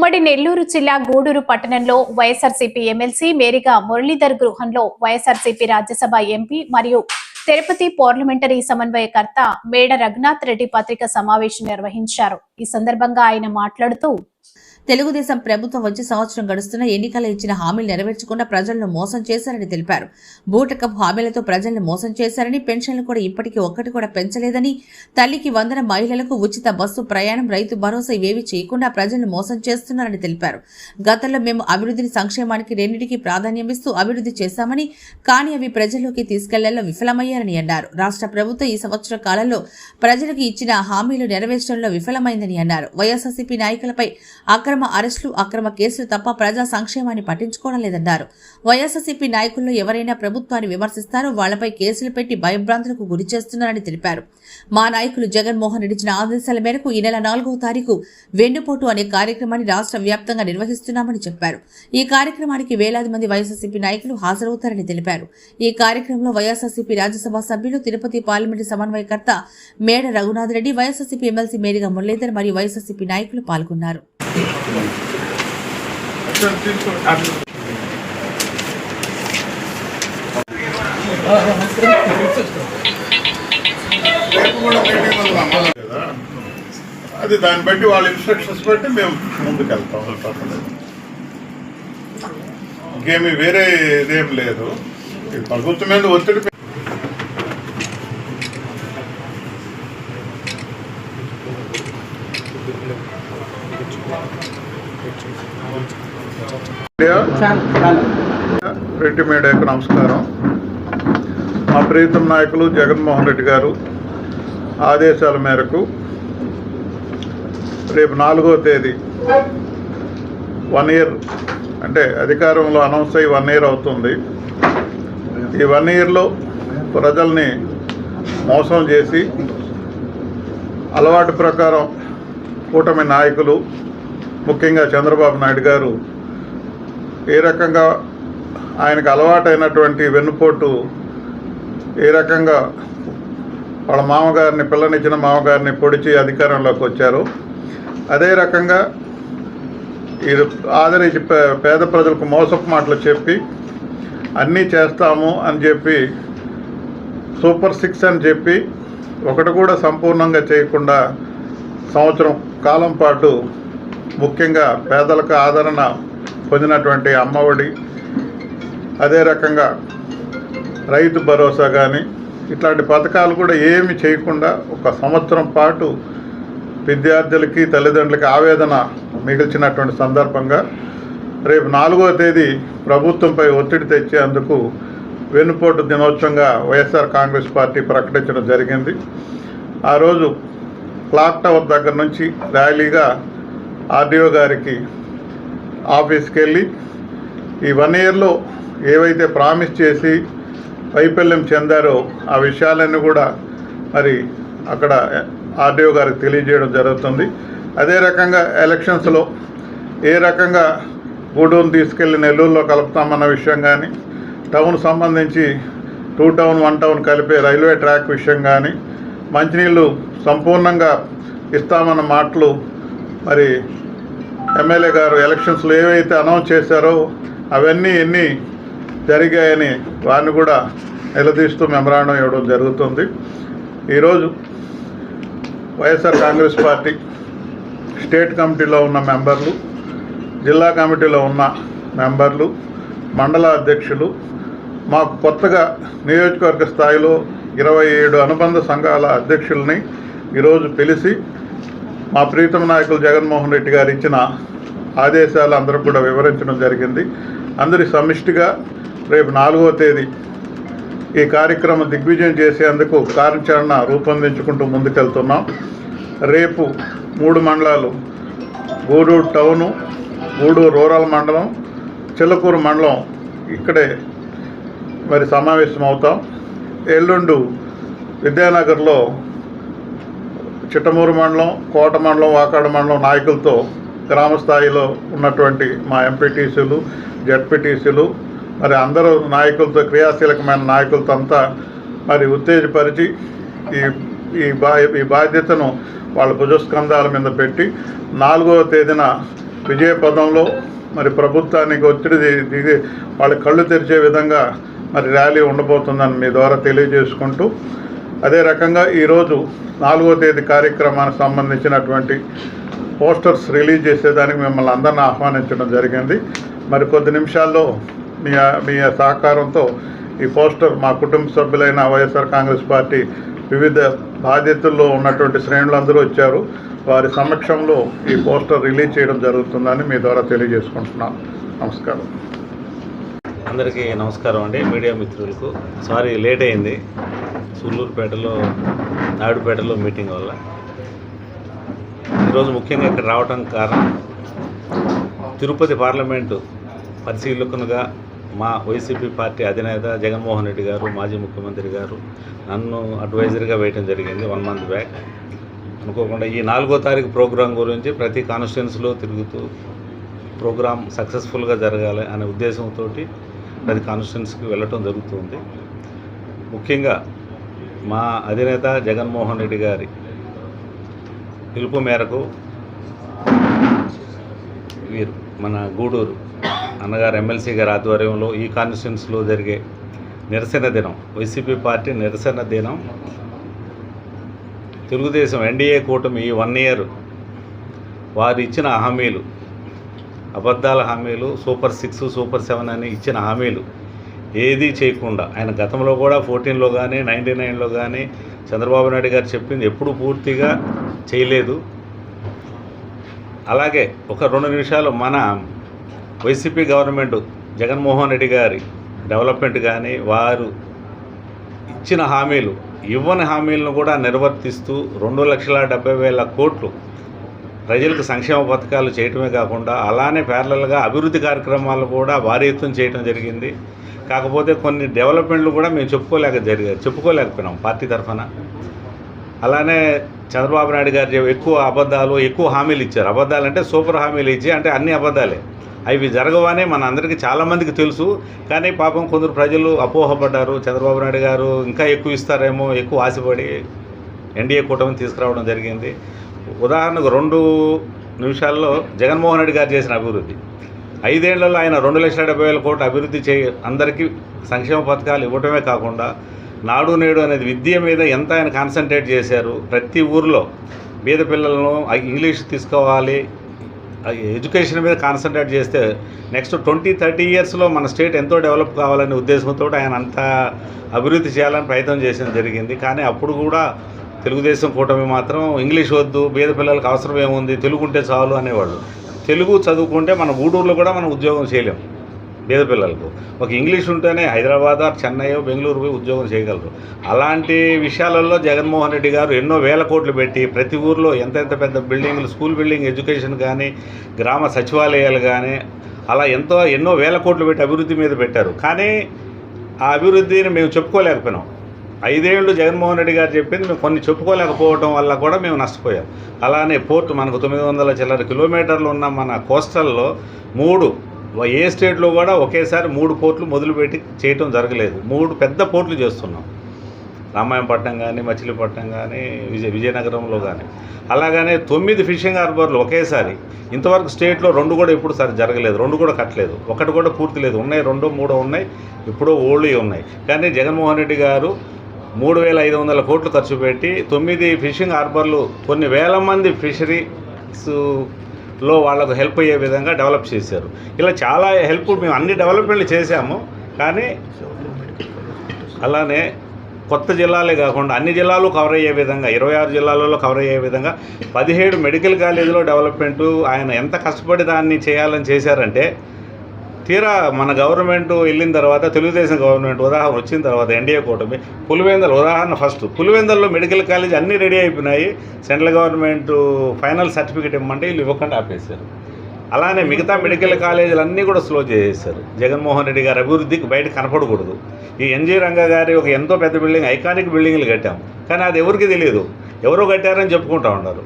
ఉమ్మడి నెల్లూరు జిల్లా గూడూరు పట్టణంలో వైఎస్ఆర్సీపీ ఎమ్మెల్సీ మేరిగా మురళీధర్ గృహంలో వైఎస్ఆర్సీపీ రాజ్యసభ ఎంపీ మరియు తిరుపతి పార్లమెంటరీ సమన్వయకర్త మేడ రఘునాథ్ రెడ్డి పత్రిక సమావేశం నిర్వహించారు. ఈ సందర్భంగా ఆయన మాట్లాడుతూ తెలుగుదేశం ప్రభుత్వం వచ్చి సంవత్సరం గడుస్తున్న ఎన్నికల ఇచ్చిన హామీలు నెరవేర్చకుండా ప్రజలను మోసం చేశారని తెలిపారు. బూటకపు హామీలతో ప్రజలను మోసం చేశారని పెన్షన్లు కూడా ఇప్పటికీ ఒక్కటి కూడా పెంచలేదని తల్లికి వందన మహిళలకు ఉచిత బస్సు ప్రయాణం రైతు భరోసా ఇవేవి చేయకుండా ప్రజలను మోసం చేస్తున్నారని తెలిపారు. గతంలో మేము అభివృద్ధిని సంక్షేమానికి రెండింటికి ప్రాధాన్యమిస్తూ అభివృద్ధి చేశామని కానీ అవి ప్రజల్లోకి తీసుకెళ్ళలో విఫలమయ్యారని అన్నారు. రాష్ట్ర ప్రభుత్వం ఈ సంవత్సర కాలంలో ప్రజలకు ఇచ్చిన హామీలు నెరవేర్చడంలో విఫలమైందని అన్నారు. వైఎస్ఆర్సీపీ నాయకులపై అక్రమ అరెస్టులు అక్రమ కేసులు తప్ప ప్రజా సంక్షేమాన్ని పట్టించుకోవడం లేదన్నారు. వైఎస్ఆర్సీపీ నాయకుల్లో ఎవరైనా ప్రభుత్వాన్ని విమర్శిస్తారో వాళ్ళపై కేసులు పెట్టి భయభ్రాంతులకు గురి చేస్తున్నారని తెలిపారు. మా నాయకులు జగన్మోహన్ రెడ్డి ఇచ్చిన ఆదేశాల మేరకు ఈ నెల నాలుగవ తారీఖు వెన్నుపోటు అనే కార్యక్రమాన్ని రాష్ట్ర వ్యాప్తంగా నిర్వహిస్తున్నామని చెప్పారు. ఈ కార్యక్రమానికి వేలాది మంది వైఎస్ఆర్సీపీ నాయకులు హాజరవుతారని తెలిపారు. ఈ కార్యక్రమంలో వైఎస్ఆర్సీపీ రాజ్యసభ సభ్యులు తిరుపతి పార్లమెంటు సమన్వయకర్త మేడ రఘునాథ్ రెడ్డి వైఎస్ఆర్సీపీ ఎమ్మెల్సీ మేరిగా మురళీధర్ మరియు వైఎస్ఆర్సీపీ నాయకులు పాల్గొన్నారు. అది దాన్ని బట్టి వాళ్ళ ఇన్స్ట్రక్షన్స్ బట్టి మేము ముందుకెళ్తాం. తప్పలేదు ఇంకేమి వేరే ఇదేం లేదు. ఈ ప్రభుత్వం మీద ఒత్తిడి పె- రెడ్డి మీడియాకు నమస్కారం. మా ప్రీతం నాయకులు జగన్మోహన్ రెడ్డి గారు ఆదేశాల మేరకు రేపు నాలుగో తేదీ వన్ ఇయర్ అంటే అధికారంలో అనౌన్స్ అయ్యి వన్ ఇయర్ అవుతుంది. ఈ వన్ ఇయర్లో ప్రజల్ని మోసం చేసి అలవాటు ప్రకారం కూటమి నాయకులు ముఖ్యంగా చంద్రబాబు నాయుడు గారు ఏ రకంగా ఆయనకు అలవాటైనటువంటి వెన్నుపోటు ఏ రకంగా వాళ్ళ మామగారిని పిల్లనిచ్చిన మామగారిని పొడిచి అధికారంలోకి వచ్చారు. అదే రకంగా ఇది ఆదరించి పే- పేద ప్రజలకు మోసపు మాటలు చెప్పి అన్నీ చేస్తాము అని చెప్పి సూపర్ సిక్స్ అని చెప్పి ఒకటి కూడా సంపూర్ణంగా చేయకుండా సంవత్సరం కాలం పాటు ముఖ్యంగా పేదలకు ఆదరణ పొందినటువంటి అమ్మఒడి. అదే రకంగా రైతు భరోసా కానీ ఇట్లాంటి పథకాలు కూడా ఏమి చేయకుండా ఒక సంవత్సరం పాటు విద్యార్థులకి తల్లిదండ్రులకి ఆవేదన మిగిల్చినటువంటి సందర్భంగా రేపు నాలుగో తేదీ ప్రభుత్వంపై ఒత్తిడి తెచ్చేందుకు వెన్నుపోటు దినోత్సవంగా వైఎస్ఆర్ కాంగ్రెస్ పార్టీ ప్రకటించడం జరిగింది. ఆ రోజు క్లాక్ టవర్ దగ్గర నుంచి ర్యాలీగా ఆర్డీఓ గారికి ఆఫీస్కి వెళ్ళి ఈ వన్ ఇయర్లో ఏవైతే ప్రామిస్ చేసి వైఫల్యం చెందారో ఆ విషయాలన్నీ కూడా మరి అక్కడ ఆర్డీఓ గారికి తెలియజేయడం జరుగుతుంది. అదే రకంగా ఎలక్షన్స్లో ఏ రకంగా గూడూరుని తీసుకెళ్ళి నెల్లూరులో కలుపుతామన్న విషయం కానీ టౌన్ సంబంధించి టూ టౌన్ వన్ టౌన్ కలిపే రైల్వే ట్రాక్ విషయం కానీ మంచినీళ్ళు సంపూర్ణంగా ఇస్తామన్న మాటలు మరి ఎమ్మెల్యే గారు ఎలక్షన్స్లో ఏవైతే అనౌన్స్ చేశారో అవన్నీ ఎన్ని జరిగాయని వారిని కూడా నిలదీస్తూ మెమరాండం ఇవ్వడం జరుగుతుంది. ఈరోజు వైఎస్ఆర్ కాంగ్రెస్ పార్టీ స్టేట్ కమిటీలో ఉన్న మెంబర్లు జిల్లా కమిటీలో ఉన్న మెంబర్లు మండల అధ్యక్షులు మాకు కొత్తగా నియోజకవర్గ స్థాయిలో ఇరవై ఏడు అనుబంధ సంఘాల అధ్యక్షుల్ని ఈరోజు పిలిచి మా ప్రీతమ నాయకులు జగన్మోహన్ రెడ్డి గారు ఇచ్చిన ఆదేశాలు అందరూ కూడా వివరించడం జరిగింది. అందరి సమిష్టిగా రేపు నాలుగవ తేదీ ఈ కార్యక్రమం దిగ్విజయం చేసేందుకు కార్యాచరణ రూపొందించుకుంటూ ముందుకెళ్తున్నాం. రేపు మూడు మండలాలు గూడూరు టౌను గూడూరు రూరల్ మండలం చిల్లకూరు మండలం ఇక్కడే మరి సమావేశం అవుతాం ఎల్లుండు విద్యానగర్లో చిట్టమూరు మండలం కోట మండలం వాకాడ మండలం నాయకులతో గ్రామ స్థాయిలో ఉన్నటువంటి మా ఎంపీటీసీలు జడ్పీటీసీలు మరి అందరూ నాయకులతో క్రియాశీలకమైన నాయకులతో అంతా మరి ఉత్తేజపరిచి ఈ ఈ బా ఈ బాధ్యతను వాళ్ళ భుజస్కంధాల మీద పెట్టి నాలుగవ తేదీన విజయ పదంలో మరి ప్రభుత్వానికి ఒత్తిడి దిగి వాళ్ళ కళ్ళు తెరిచే విధంగా మరి ర్యాలీ ఉండబోతుందని మీ ద్వారా తెలియజేసుకుంటూ అదే రకంగా ఈరోజు నాలుగో తేదీ కార్యక్రమానికి సంబంధించినటువంటి పోస్టర్స్ రిలీజ్ చేసేదానికి మిమ్మల్ని అందరిని ఆహ్వానించడం జరిగింది. మరి కొద్ది నిమిషాల్లో మీ మీ సహకారంతో ఈ పోస్టర్ మా కుటుంబ సభ్యులైన వైఎస్ఆర్ కాంగ్రెస్ పార్టీ వివిధ బాధ్యతల్లో ఉన్నటువంటి శ్రేణులందరూ వచ్చారు. వారి సమక్షంలో ఈ పోస్టర్ రిలీజ్ చేయడం జరుగుతుందని మీ ద్వారా తెలియజేసుకుంటున్నాను నమస్కారం. అందరికీ నమస్కారం అండి. మీడియా మిత్రులకు సారీ లేట్ అయింది. సూళ్ళూరుపేటలో నాయుడుపేటలో మీటింగ్ వల్ల. ఈరోజు ముఖ్యంగా ఇక్కడ రావడం కారణం తిరుపతి పార్లమెంటు పరిశీలకునుగా మా వైసీపీ పార్టీ అధినేత జగన్మోహన్ రెడ్డి గారు మాజీ ముఖ్యమంత్రి గారు నన్ను అడ్వైజర్గా వేయడం జరిగింది వన్ మంత్ బ్యాక్. అనుకోకుండా ఈ నాలుగో తారీఖు ప్రోగ్రాం గురించి ప్రతి కాన్స్టిట్యున్సీలో తిరుగుతూ ప్రోగ్రాం సక్సెస్ఫుల్గా జరగాలి అనే ఉద్దేశంతో ప్రతి కాన్స్టిట్యున్సీకి వెళ్ళటం జరుగుతుంది ముఖ్యంగా మా అధినేత జగన్మోహన్ రెడ్డి గారి పిలుపు మేరకు వీరు మన గూడూరు అన్నగారు ఎమ్మెల్సీ గారి ఆధ్వర్యంలో ఈ కాన్స్టిట్యున్సీలో జరిగే నిరసన దినం వైసీపీ పార్టీ నిరసన దినం తెలుగుదేశం ఎన్డీఏ కూటమి ఈ వన్ ఇయర్ వారు ఇచ్చిన హామీలు అబద్ధాల హామీలు సూపర్ సిక్స్ సూపర్ సెవెన్ అని ఇచ్చిన హామీలు ఏదీ చేయకుండా. ఆయన గతంలో కూడా ఫోర్టీన్లో కానీ నైంటీ నైన్లో కానీ చంద్రబాబు నాయుడు గారు చెప్పింది ఎప్పుడు పూర్తిగా చేయలేదు. అలాగే ఒక రెండు నిమిషాలు మన వైసీపీ గవర్నమెంట్ జగన్మోహన్ రెడ్డి గారి డెవలప్మెంట్ కానీ వారు ఇచ్చిన హామీలు ఇవ్వని హామీలను కూడా నిర్వర్తిస్తూ రెండు లక్షల డెబ్బై వేల కోట్లు ప్రజలకు సంక్షేమ పథకాలు చేయటమే కాకుండా అలానే ప్యారలల్గా అభివృద్ధి కార్యక్రమాలు కూడా భారీ ఎత్తున చేయడం జరిగింది. కాకపోతే కొన్ని డెవలప్మెంట్లు కూడా మేము చెప్పుకోలేక జరిగాయి. చెప్పుకోలేకపోయినాం పార్టీ తరఫున. అలానే చంద్రబాబు నాయుడు గారు ఎక్కువ అబద్ధాలు ఎక్కువ హామీలు ఇచ్చారు. అబద్ధాలు అంటే సూపర్ హామీలు ఇచ్చి అంటే అన్ని అబద్ధాలే. అవి జరగవని మన అందరికీ చాలామందికి తెలుసు. కానీ పాపం కొందరు ప్రజలు అపోహపడ్డారు. చంద్రబాబు నాయుడు గారు ఇంకా ఎక్కువ ఇస్తారేమో ఎక్కువ ఆశపడి ఎన్డీఏ కూటమిని తీసుకురావడం జరిగింది. ఉదాహరణకు రెండు నిమిషాల్లో జగన్మోహన్ రెడ్డి గారు చేసిన అభివృద్ధి. ఐదేళ్ళలో ఆయన రెండు లక్షల డెబ్బై వేల కోట్లు అభివృద్ధి చే అందరికీ సంక్షేమ పథకాలు ఇవ్వటమే కాకుండా నాడు నేడు అనేది విద్య మీద ఎంత ఆయన కాన్సన్ట్రేట్ చేశారు ప్రతి ఊర్లో బీద పిల్లలను ఆ ఇంగ్లీష్ తీసుకోవాలి ఆ ఎడ్యుకేషన్ మీద కాన్సన్ట్రేట్ చేస్తే నెక్స్ట్ ట్వంటీ థర్టీ ఇయర్స్లో మన స్టేట్ ఎంతో డెవలప్ కావాలనే ఉద్దేశంతో ఆయన అంత అభివృద్ధి చేయాలని ప్రయత్నం చేసిన జరిగింది. కానీ అప్పుడు కూడా తెలుగుదేశం కూటమి మాత్రం ఇంగ్లీష్ వద్దు బీద పిల్లలకు అవసరం ఏముంది తెలుగు ఉంటే చాలు అనేవాళ్ళు. తెలుగు చదువుకుంటే మన ఊడూరులో కూడా మనం ఉద్యోగం చేయలేం పేద పిల్లలకు. ఒక ఇంగ్లీష్ ఉంటేనే హైదరాబాద్ చెన్నై బెంగళూరు పోయి ఉద్యోగం చేయగలరు. అలాంటి విషయాలలో జగన్మోహన్ రెడ్డి గారు ఎన్నో వేల కోట్లు పెట్టి ప్రతి ఊర్లో ఎంత ఎంత పెద్ద బిల్డింగ్లు స్కూల్ బిల్డింగ్ ఎడ్యుకేషన్ కానీ గ్రామ సచివాలయాలు కానీ అలా ఎంతో ఎన్నో వేల కోట్లు పెట్టి అభివృద్ధి మీద పెట్టారు. కానీ ఆ అభివృద్ధిని మేము చెప్పుకోలేకపోయినాం. ఐదేళ్ళు జగన్మోహన్ రెడ్డి గారు చెప్పింది మేము కొన్ని చెప్పుకోలేకపోవడం వల్ల కూడా మేము నష్టపోయాం. అలానే పోర్టు మనకు తొమ్మిది వందల చిల్లర కిలోమీటర్లు ఉన్న మన కోస్టల్లో మూడు ఏ స్టేట్లో కూడా ఒకేసారి మూడు పోర్ట్లు మొదలుపెట్టి చేయటం జరగలేదు. మూడు పెద్ద పోర్ట్లు చేస్తున్నాం. రామాయంపట్నం కానీ మచిలీపట్నం కానీ విజయ విజయనగరంలో కానీ అలాగనే తొమ్మిది ఫిషింగ్ హార్బర్లు ఒకేసారి. ఇంతవరకు స్టేట్లో రెండు కూడా ఎప్పుడు సరి జరగలేదు. రెండు కూడా కట్టలేదు. ఒకటి కూడా పూర్తి లేదు. ఉన్నాయి రెండో మూడో ఉన్నాయి. ఎప్పుడో ఓల్డ్ ఉన్నాయి. కానీ జగన్మోహన్ రెడ్డి గారు మూడు వేల ఐదు వందల కోట్లు ఖర్చు పెట్టి తొమ్మిది ఫిషింగ్ హార్బర్లు కొన్ని వేల మంది ఫిషరీస్లో వాళ్ళకు హెల్ప్ అయ్యే విధంగా డెవలప్ చేశారు. ఇలా చాలా హెల్ప్ మేము అన్ని డెవలప్మెంట్లు చేశాము కానీ అలానే కొత్త జిల్లాలే కాకుండా అన్ని జిల్లాలు కవర్ అయ్యే విధంగా ఇరవై ఆరు జిల్లాలలో కవర్ అయ్యే విధంగా పదిహేడు మెడికల్ కాలేజీలో డెవలప్మెంటు ఆయన ఎంత కష్టపడి దాన్ని చేయాలని చేశారంటే తీరా మన గవర్నమెంట్ వెళ్ళిన తర్వాత తెలుగుదేశం గవర్నమెంట్ ఉదాహరణ వచ్చిన తర్వాత ఎన్డీఏ కూటమి పులివెందల్ ఉదాహరణ ఫస్ట్ పులివెందల్లో మెడికల్ కాలేజ్ అన్నీ రెడీ అయిపోయినాయి. సెంట్రల్ గవర్నమెంట్ ఫైనల్ సర్టిఫికేట్ ఇవ్వమంటే వీళ్ళు ఇవ్వకుండా ఆపేశారు. అలానే మిగతా మెడికల్ కాలేజీలు అన్నీ కూడా స్లో చేసేసారు జగన్మోహన్ రెడ్డి గారి అభివృద్ధికి బయట కనపడకూడదు. ఈ ఎన్జీ రంగా గారి ఒక ఎంతో పెద్ద బిల్డింగ్ ఐకానిక్ బిల్డింగ్లు కట్టాం. కానీ అది ఎవరికి తెలియదు. ఎవరో కట్టారని చెప్పుకుంటా ఉన్నారు.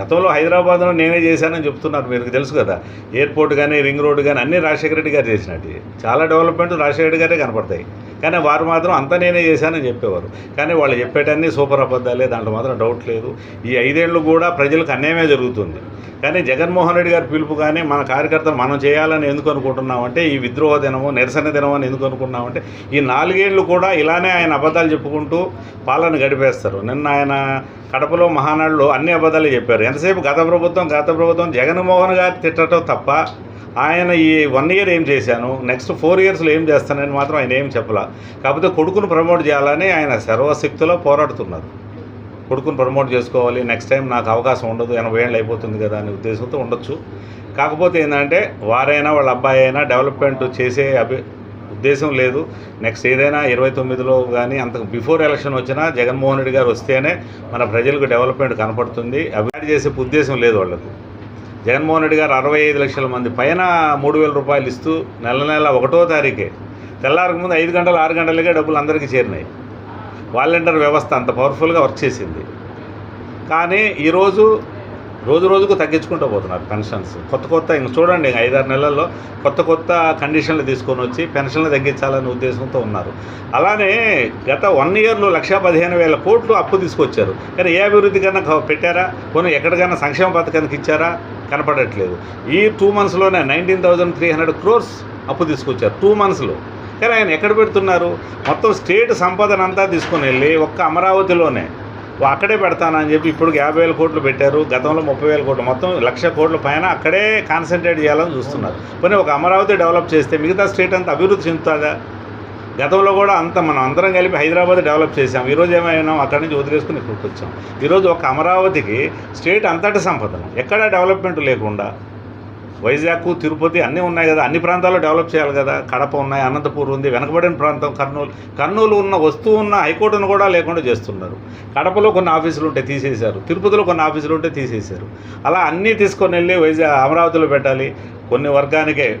గతంలో హైదరాబాద్లో నేనే చేశానని చెప్తున్నారు మీకు తెలుసు కదా. ఎయిర్పోర్ట్ కానీ రింగ్ రోడ్ కానీ అన్నీ రాజశేఖర రెడ్డి గారు చేసినట్టు. చాలా డెవలప్మెంట్ రాజశేఖర రెడ్డి గారే కనపడతాయి. కానీ వారు మాత్రం అంత నేనే చేశానని చెప్పేవారు. కానీ వాళ్ళు చెప్పేటన్నీ సూపర్ అబద్ధాలే దాంట్లో మాత్రం డౌట్ లేదు. ఈ ఐదేళ్ళు కూడా ప్రజలకు అన్యాయమే జరుగుతుంది. కానీ జగన్మోహన్ రెడ్డి గారి పిలుపు కానీ మన కార్యకర్తలు మనం చేయాలని ఎందుకు అనుకుంటున్నామంటే ఈ విద్రోహ దినము నిరసన దినం అని ఎందుకు అనుకున్నామంటే ఈ నాలుగేళ్ళు కూడా ఇలానే ఆయన అబద్ధాలు చెప్పుకుంటూ పాలన గడిపేస్తారు. నిన్న ఆయన కడపలో మహానాడులో అన్ని అబద్ధాలు చెప్పారు. ఎంతసేపు గత ప్రభుత్వం గత ప్రభుత్వం జగన్మోహన్ గారు తిట్టడం తప్ప ఆయన ఈ వన్ ఇయర్ ఏం చేశాను నెక్స్ట్ ఫోర్ ఇయర్స్లో ఏం చేస్తానని మాత్రం ఆయన ఏం చెప్పలా. కాకపోతే కొడుకును ప్రమోట్ చేయాలని ఆయన సర్వశక్తిలో పోరాడుతున్నారు. కొడుకుని ప్రమోట్ చేసుకోవాలి నెక్స్ట్ టైం నాకు అవకాశం ఉండదు ఎనభై ఏళ్ళు అయిపోతుంది కదా అనే ఉద్దేశంతో ఉండొచ్చు. కాకపోతే ఏంటంటే వారైనా వాళ్ళ అబ్బాయి అయినా డెవలప్మెంట్ చేసే అభి ఉద్దేశం లేదు. నెక్స్ట్ ఏదైనా ఇరవై తొమ్మిదిలో కానీ అంతకు బిఫోర్ ఎలక్షన్ వచ్చినా జగన్మోహన్ రెడ్డి గారు వస్తేనే మన ప్రజలకు డెవలప్మెంట్ కనపడుతుంది. అభివృద్ధి చేసే ఉద్దేశం లేదు వాళ్ళకు. జగన్మోహన్ రెడ్డి గారు అరవై ఐదు లక్షల మంది పైన మూడు వేల రూపాయలు ఇస్తూ నెల నెల ఒకటో తారీఖే. తెల్లారకు ముందు ఐదు గంటలు ఆరు గంటలకే డబ్బులు అందరికీ చేరినాయి. వాలంటీర్ వ్యవస్థ అంత పవర్ఫుల్గా వర్క్ చేసింది. కానీ ఈరోజు రోజు రోజుకు తగ్గించుకుంటూ పోతున్నారు పెన్షన్స్. కొత్త కొత్త ఇంక చూడండి ఇంక ఐదారు నెలల్లో కొత్త కొత్త కండిషన్లు తీసుకొని వచ్చి పెన్షన్లు తగ్గించాలనే ఉద్దేశంతో ఉన్నారు. అలానే గత వన్ ఇయర్లో లక్షా పదిహేను వేల కోట్లు అప్పు తీసుకొచ్చారు. కానీ ఏ అభివృద్ధి కన్నా పెట్టారా? కొన్ని ఎక్కడికైనా సంక్షేమ పథకానికి ఇచ్చారా? కనపడట్లేదు. ఈ two మంత్స్లోనే nineteen thousand three hundred crores అప్పు తీసుకొచ్చారు. టూ మంత్స్లో కానీ ఆయన ఎక్కడ పెడుతున్నారు? మొత్తం స్టేట్ సంపదన అంతా తీసుకొని వెళ్ళి ఒక్క అమరావతిలోనే అక్కడే పెడతానని చెప్పి ఇప్పుడు యాభై వేల కోట్లు పెట్టారు. గతంలో ముప్పై వేల కోట్లు. మొత్తం లక్ష కోట్ల పైన అక్కడే కాన్సన్ట్రేట్ చేయాలని చూస్తున్నారు. పోనీ ఒక అమరావతి డెవలప్ చేస్తే మిగతా స్టేట్ అంతా అభివృద్ధి చెందుతుందా? గతంలో కూడా అంత మనం అందరం కలిపి హైదరాబాద్ డెవలప్ చేసాం ఈరోజు ఏమైనా అక్కడి నుంచి వదిలేసుకుని ఇక్కడికి వచ్చాం. ఈరోజు ఒక అమరావతికి స్టేట్ అంతటి సంపదను ఎక్కడా డెవలప్మెంట్ లేకుండా వైజాగ్ తిరుపతి అన్నీ ఉన్నాయి కదా. అన్ని ప్రాంతాల్లో డెవలప్ చేయాలి కదా. కడప ఉన్నాయి అనంతపూర్ ఉంది వెనకబడిన ప్రాంతం కర్నూలు. కర్నూలు ఉన్న వస్తువు ఉన్న హైకోర్టును కూడా లేకుండా చేస్తున్నారు. కడపలో కొన్ని ఆఫీసులు ఉంటే తీసేశారు. తిరుపతిలో కొన్ని ఆఫీసులు ఉంటే తీసేశారు. అలా అన్నీ తీసుకొని వెళ్ళి వైజాగ్ అమరావతిలో పెట్టాలి. కొన్ని వర్గానికే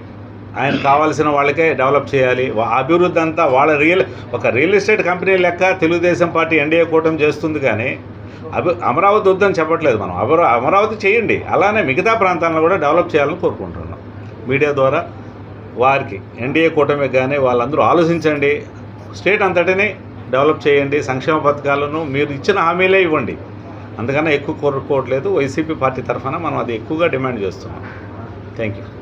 ఆయన కావాల్సిన వాళ్ళకే డెవలప్ చేయాలి. అభివృద్ధి అంతా వాళ్ళ రియల్ ఒక రియల్ ఎస్టేట్ కంపెనీ లెక్క తెలుగుదేశం పార్టీ ఎన్డీఏ కూటమి చేస్తుంది కానీ అభి అమరావతి వద్దని చెప్పట్లేదు మనం. అమరా అమరావతి చేయండి. అలానే మిగతా ప్రాంతాలను కూడా డెవలప్ చేయాలని కోరుకుంటున్నాం. మీడియా ద్వారా వారికి ఎన్డీఏ కూటమి కానీ వాళ్ళందరూ ఆలోచించండి. స్టేట్ అంతటిని డెవలప్ చేయండి. సంక్షేమ పథకాలను మీరు ఇచ్చిన హామీలే ఇవ్వండి. అందుకన్నా ఎక్కువ కోరుకోవట్లేదు వైసీపీ పార్టీ తరఫున మనం అది ఎక్కువగా డిమాండ్ చేస్తున్నాం. Thank you